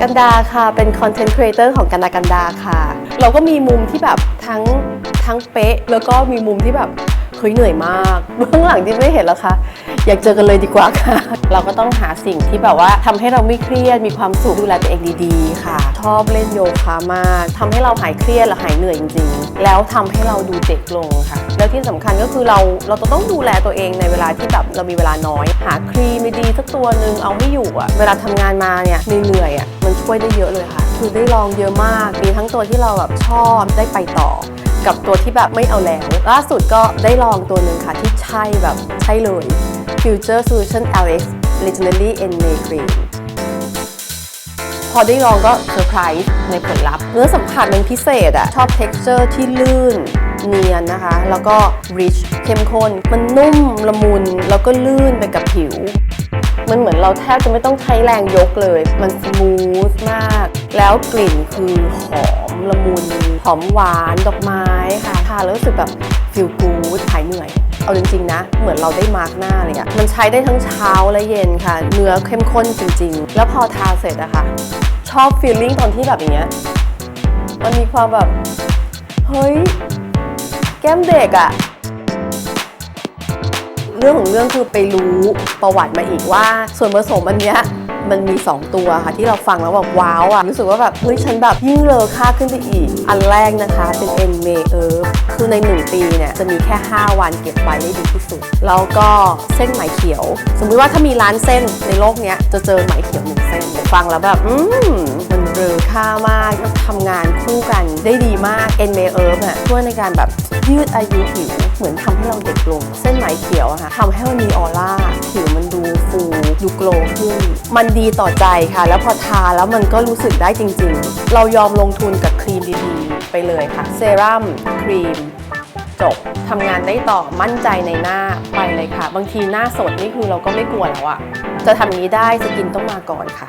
กันดาค่ะ เป็นคอนเทนต์ครีเอเตอร์ของกันดากันดาค่ะ เราก็มีมุมที่แบบทั้งทั้งเป๊ะ แล้วก็มีมุมที่แบบ เฮ้ยเหนื่อยมากเบื้องหลังที่ไม่เห็นแล้วค่ะอยากเจอกันเลยดีกว่าค่ะ เราก็ต้องหาสิ่งที่แบบว่าทำให้เราไม่เครียดมีความสุขดูแลตัวเองดีๆ ค่ะ ชอบเล่นโยคะมากทำให้เราหายเครียดและหายเหนื่อยจริงๆ แล้วทำให้เราดูเด็กลงค่ะ แล้วที่สำคัญก็คือเราเราต้องดูแลตัวเองในเวลาที่แบบเรามีเวลาน้อย หาครีมดีๆสักตัวหนึ่งเอาไม่อยู่อะเวลาทำงานมาเนี่ยเหนื่อยๆอะมันช่วยได้เยอะเลยค่ะ คือได้ลองเยอะมากมีทั้งตัวที่เราแบบชอบได้ไปต่อ กับตัวที่แบบไม่เอาแล้ว ล่าสุดก็ได้ลองตัวหนึ่งค่ะ ที่ใช่แบบใช่เลย Future Solution LX Legendary n m a Cream พอได้ลองก็เซอร์ไพรส์ในผลลัพธ์ เนื้อสัมผัสมันพิเศษอะชอบ texture ที่ลื่นเนียนนะคะ แล้วก็ rich เข้มข้น มันนุ่มละมุน แล้วก็ลื่นไปกับผิว มันเหมือนเราแทบจะไม่ต้องใช้แรงยกเลย มันสมูทมาก แล้วกลิ่นคือหอม ละมุนหอมหวาน ดอกไม้ค่ะทาแล้วรู้สึกแบบฟิลกูดหายเหนื่อย เอาจริง ๆ นะ เหมือนเราได้มาร์กหน้าเลยอะมันใช้ได้ทั้งเช้าและเย็นค่ะ เนื้อเข้มข้นจริง ๆ แล้วพอทาเสร็จอะค่ะ ชอบฟีลลิ่งตอนที่แบบอย่างเงี้ยมันมีความแบบ เฮ้ย แก้มเด็กอะเรื่องของเรื่องคือไปรู้ประวัติมาอีกว่า ส่วนผสมอันเนี้ย มันมี 2 ตัวค่ะที่เราฟังแล้วแบบว้าวอะรู้สึกว่าแบบเฮ้ยฉันแบบยิ่งเลอค่าขึ้นไปอีก อันแรกนะคะเป็น n m a เอ r คือใน 1 ปีเนี่ยจะมีแค่ 5 วันเก็บไว้ได้ดีที่สุด แล้วก็เส้นไหมเขียว สมมุติว่าถ้ามีร้านเส้นในโลกเนี้ยจะเจอไหมเขียวหนึ่งเส้นฟังแล้วแบบอืมมันเรือค่ามากแล้วทำงานคู่กันได้ดีมาก n m a เอ r อะช่วยในการแบบยืดอายุผิวเหมือนทำให้เราเด็กลง เส้นไหมเขียวอะค่ะทำให้มันมีออร่าผิวมัน ดูโกลว์ขึ้น มันดีต่อใจค่ะ แล้วพอทาแล้วมันก็รู้สึกได้จริงๆ เรายอมลงทุนกับครีมดีๆ ไปเลยค่ะ เซรั่มครีม จบทำงานได้ต่อมั่นใจในหน้าไปเลยค่ะ บางทีหน้าสดนี่คือเราก็ไม่กลัวแล้วอะจะทำนี้ได้สกินต้องมาก่อนค่ะ